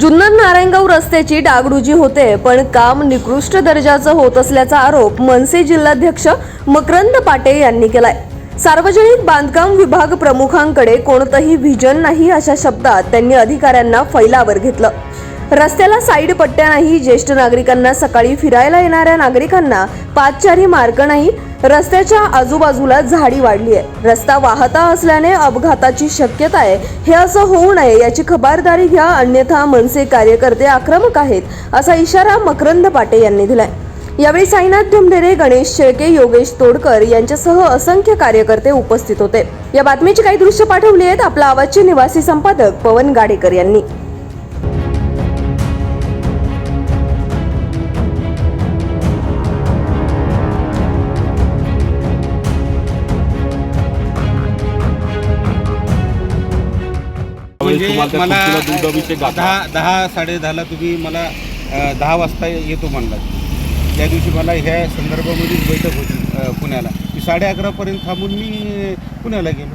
जुन्नर नारायणगाव रस्त्याची डागडुजी होते पण काम निकृष्ट दर्जाचं होत असल्याचा आरोप मनसे जिल्हाध्यक्ष मकरंद पाटे यांनी केलाय. सार्वजनिक बांधकाम विभाग प्रमुखांकडे कोणतंही व्हिजन नाही अशा शब्दात त्यांनी अधिकाऱ्यांना फैलावर घेतलं. रस्त्याला साईड पट्ट्या नाही ज्येष्ठ नागरिकांना सकाळी फिरायला येणाऱ्या नागरिकांना पाचचारी मार्ग नाही रस्त्याच्या आजूबाजूला झाडी वाढली आहे. रस्ता वाहता असल्याने अपघाताची शक्यता आहे. हे असं होऊ नये याची खबरदारी घ्या. अन्यथा मनसे कार्यकर्ते आक्रमक आहेत असा इशारा मकरंद पाटे यांनी दिलाय. यावेळी साईनाथ धुमढेरे गणेश शेळके योगेश तोडकर यांच्यासह असंख्य कार्यकर्ते उपस्थित होते. या बातमीची काही दृश्य पाठवली आहेत आपला आवाजचे निवासी संपादक पवन गाडेकर यांनी. म्हणजे मला. दहा दहा साडे दहाला तुम्ही मला दहा वाजता येतो म्हणला त्या दिवशी मला ह्या संदर्भामध्येच बैठक होती पुण्याला. मी साडे अकरापर्यंत थांबून मी पुण्याला गेलो.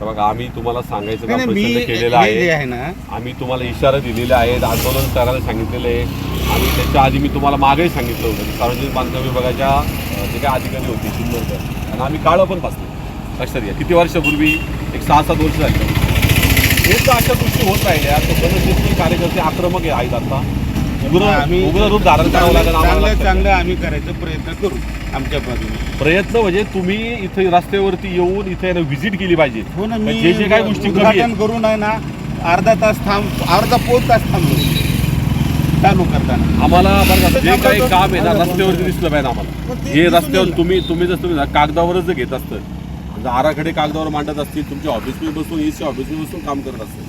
बघा आम्ही तुम्हाला सांगायचं काम प्रचंड केलेलं आहे. आहे ना आम्ही तुम्हाला इशारा दिलेले आहेत आंदोलन करायला सांगितलेलं आहे. आणि त्याच्या आधी मी तुम्हाला मागेही सांगितलं होतं सार्वजनिक बांधकाम विभागाच्या जे काही अधिकारी होते जुन्नरकर आणि आम्ही काळं पण बसलो. लक्षात घ्या किती वर्षापूर्वी? एक सहा सात वर्ष झाली. हेच अशा गोष्टी होत राहिल्या जनशक्ती कार्यकर्ते आक्रमक आहेत आता. उग्र आम्ही उग्र रूप धारण करावं लागेल आम्हाला चांगलं आम्ही करायचा प्रयत्न करू आमच्या बाजूने. प्रयत्न म्हणजे तुम्ही इथे रस्त्यावरती येऊन इथे व्हिजिट केली पाहिजे. हो ना मी जे जे काही गोष्टी कमी उद्घाटन करून आहे ना अर्धा तास थांब अर्धा पोच तास थांबलो. चालू करताना. आम्हाला बरं का, जे काही काम आहे ना रस्त्यावरती. दिसलं पाहिजे आम्हाला. हे रस्त्यावर. तुम्ही तुम्ही जर तुम्ही ना कागदावरच जर घेत असतं म्हणजे आराखडे कागदावर मांडत असतील तुमच्या ऑफिसमध्ये बसून एसी ऑफिसमध्ये बसून काम करत असतील.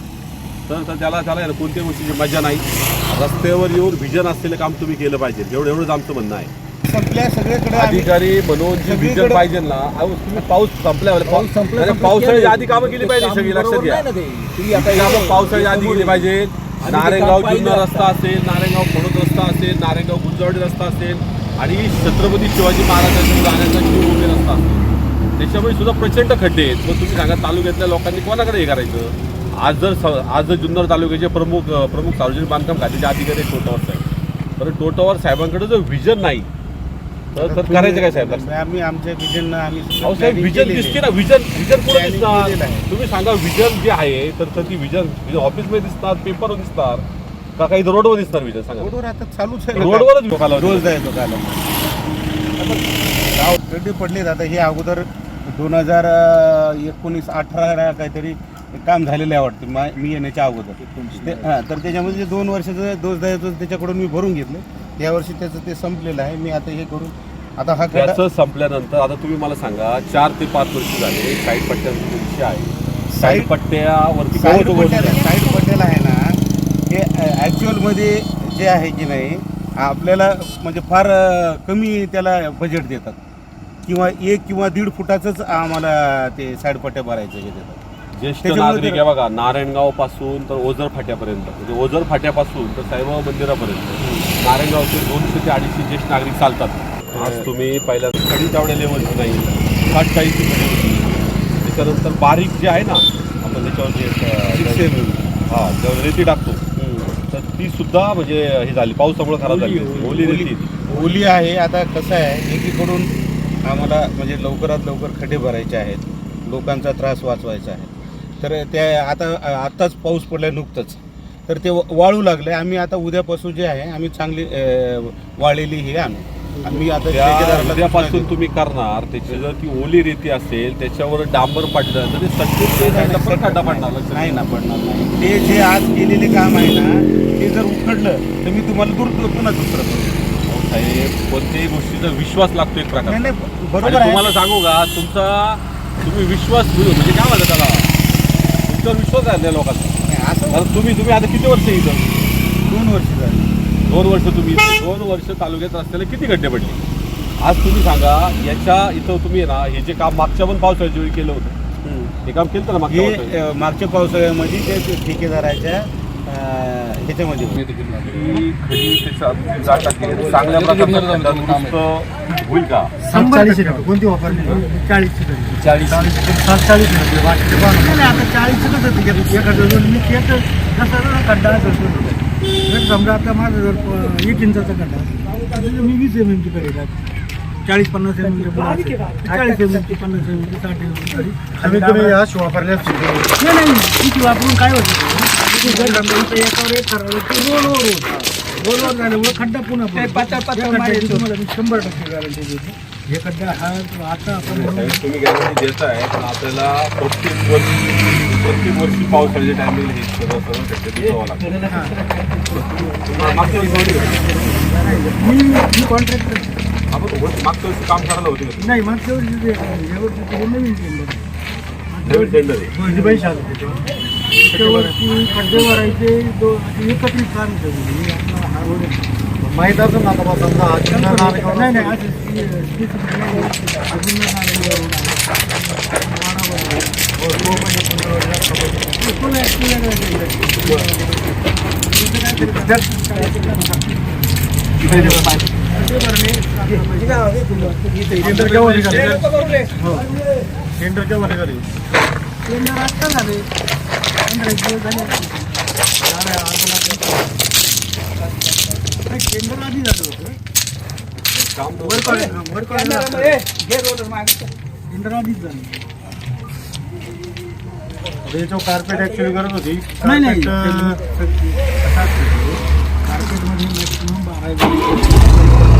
तर तर त्याला त्याला कोणत्याही गोष्टीची मजा नाही. रस्त्यावर येऊन व्हिजन असलेलं काम तुम्ही केलं पाहिजे. एवढं एवढंच आमचं म्हणणं आहे. संपल्या सगळीकडे अधिकारी म्हणून जे व्हिजन पाहिजे ना अहो, तुम्ही पाऊस संपल्यावर पाऊस संपल्या पावसाळ्याच्या केलं. आधी कामं केली पाहिजे काम सगळी लक्षात बरोबर घ्या. नाही ना ते. तुम्ही आता ही कामं पावसाळ्याच्या आधी गेली पाहिजे. ते पाहिलं जुन्नर आता. रस्ता असेल नारायणगाव खोडत रस्ता असेल नारायणगाव गुंजवाडी रस्ता असेल आणि छत्रपती शिवाजी महाराजांच्या जाण्याचा शिवभूमी रस्ता असेल. त्याच्यामुळे सुद्धा प्रचंड खड्डे आहेत. मग तुम्ही सांगा तालुक्यातल्या लोकांनी कोणाकडे हे करायचं? आज जर आज जर जुन्नर तालुक्याचे प्रमुख प्रमुख सार्वजनिक बांधकाम खात्याचे अधिकारी टोटावर साहेब. तर टोटावर साहेबांकडे जर व्हिजन नाही तर करायचं काय साहेब? आम्ही आमच्या विजन आम्ही साहेब विजन केलेलं दिसते. ना विजन विजन कुठं दिसणार. तुम्ही सांगा विजन जे आहे तर ती विजन ऑफिसमध्ये दिसणार पेपरवर दिसणार का काही रोडवर दिसणार विजन सांगा. रोडवर आता चालूच आहे. रोडवरच रोज जायचो काला गाव खड्डे पडलेत आता हे अगोदर दोन हजार एकोणीस अठरा काहीतरी काम झालेलं आहे वाटतं मा- मी येण्याच्या अगोदर. ते- हां तर त्याच्यामध्ये जे दोन वर्षाचं डोस द्यायचं त्याच्याकडून मी भरून घेतलं. या वर्षी त्याचं ते संपलेलं आहे मी आता हे करून आता हा त्याचं संपल्यानंतर आता तुम्ही मला सांगा चार ते पाच वर्ष झाले साईड पट्ट्यांचा विषय आहे. साईड पट्ट्यावरती साईड पट्ट्याला आहे ना हे ॲक्च्युअलमध्ये जे आहे की नाही आपल्याला म्हणजे फार कमी त्याला बजेट देतात. किंवा एक किंवा दीड फुटाचंच आम्हाला ते साईड पट्ट्या भरायचं देतात ज्येष्ठ त्याच्यामुळे नागरिक आहे बघा नारायणगावपासून तर ओझर फाट्यापर्यंत. म्हणजे ओझर फाट्यापासून तर साईबाबा मंदिरापर्यंत. नारायणगावचे दोनशे ते अडीचशे ज्येष्ठ नागरिक चालतात. आज तुम्ही पहिल्यांदा कधी तेवढ्या लेवलची नाही साठ चाळीसची कडी होती त्याच्यानंतर बारीक जे आहे ना आपण त्याच्यावर जे हा रेती टाकतो तर ती सुद्धा म्हणजे हे झाली पावसामुळे खराब झाली. ओली रेती. ओली आहे आता कसं आहे एकीकडून आम्हाला म्हणजे लवकरात लवकर खड्डे भरायचे आहेत. लोकांचा त्रास वाचवायचा आहे. तर त्या आता आत्ताच पाऊस पडलाय नुकतंच. तर ते वाळू लागले आम्ही आता उद्यापासून जे आहे आम्ही चांगली वाळलेली हे आणू. आम्ही आता उद्यापासून तुम्ही करणार. त्याची जर ती ओली रेती असेल त्याच्यावर डांबर पडलं तर ते खड्डा पडणार नाही ना पडणार नाही. ते जे आज केलेले काम आहे ना ते जर उखडलं तर मी तुम्हाला दूर पुन्हा दुसरं साहेब कोणत्याही गोष्टीचा विश्वास लागतो एक प्रकार नाही नाही आणि बरोबर आहे. तुम्हाला सांगू का तुमचा तुम्ही विश्वास म्हणजे काय म्हणतात त्याला? तुमच्यावर विश्वास आहे त्या लोकांचा नाही, असं आता तुम्ही तुम्ही आता किती वर्ष इथं? दोन वर्ष झाली. दोन वर्ष तुम्ही इथं. दोन वर्ष तालुक्यात रस्त्याला किती खड्डे पडले? आज तुम्ही सांगा याच्या इथं तुम्ही ना हे जे काम मागच्या पण पावसाळ्याच्या वेळी केलं होतं. हे काम केलं होतं ना मागच्या हे पावसाळ्यात? अ, मागच्या पावसाळ्यामध्ये ते ते ठेकेदाराच्या अं, ह्याच्यामध्ये होईल. ही खडी त्याच्या जात टाकली चांगल्या प्रकारचा खड्डा दुरुस्त होईल का? चाळीस कोणती वापरली चाळीस चाळीसमध्ये वाटते नाही नाही, आता एखादं दोन मी खड्डा असेल समजा आता माझा जर एक इंचाचा खड्डा मी वीस एम एमची करेल चाळीस पन्नास एम एमची चाळीस एम एमची पन्नास एम एमची साठ एम एमची कमीत कमी या वापरल्या नाही नाही किती वापरून काय होतं? ते एकावर एक ठरवलं की रोल रोल रोल रोल झाल्यामुळे खड्डा पुन्हा पडतो. या खड्ड्याची तुम्हाला मी शंभर टक्के गॅरंटी देतो हे खड्डा हा आता आपण म्हणून तुम्ही गॅरंटी देताय पण आपल्याला प्रत्येक वर्षी प्रत्येक वर्षी पावसाळ्याच्या टायमिंग हे खड्डे लागतं मागच्या वर्षी का? मी मी कॉन्ट्रॅक्टर आपण वर- मागच्या वर्षी काम करायला होते का नाही मागच्या वर्षी ते नवीन टेंडर नवीन टेंडर आहे दोनशे पैसे आले त्याच्यावर वर्षी खड्डे भरायचे दो एकत्रित काम ठेवले हे आपला हा रोड आहे. माहीत असेल ना आता बा समजा जुना नारळगाव नाही नाही. अजून. हो, केव्हा निघाले आत्ता झाले पंधरा एक दिवस झाले नाही, टेंडर आधी झालं होतं टेंडर आधीच झालं कार्पेट ऍक्च्युली करत होती नाही. नाही कार्पेट, कार्पेटमध्ये मॅक्सिमम बारा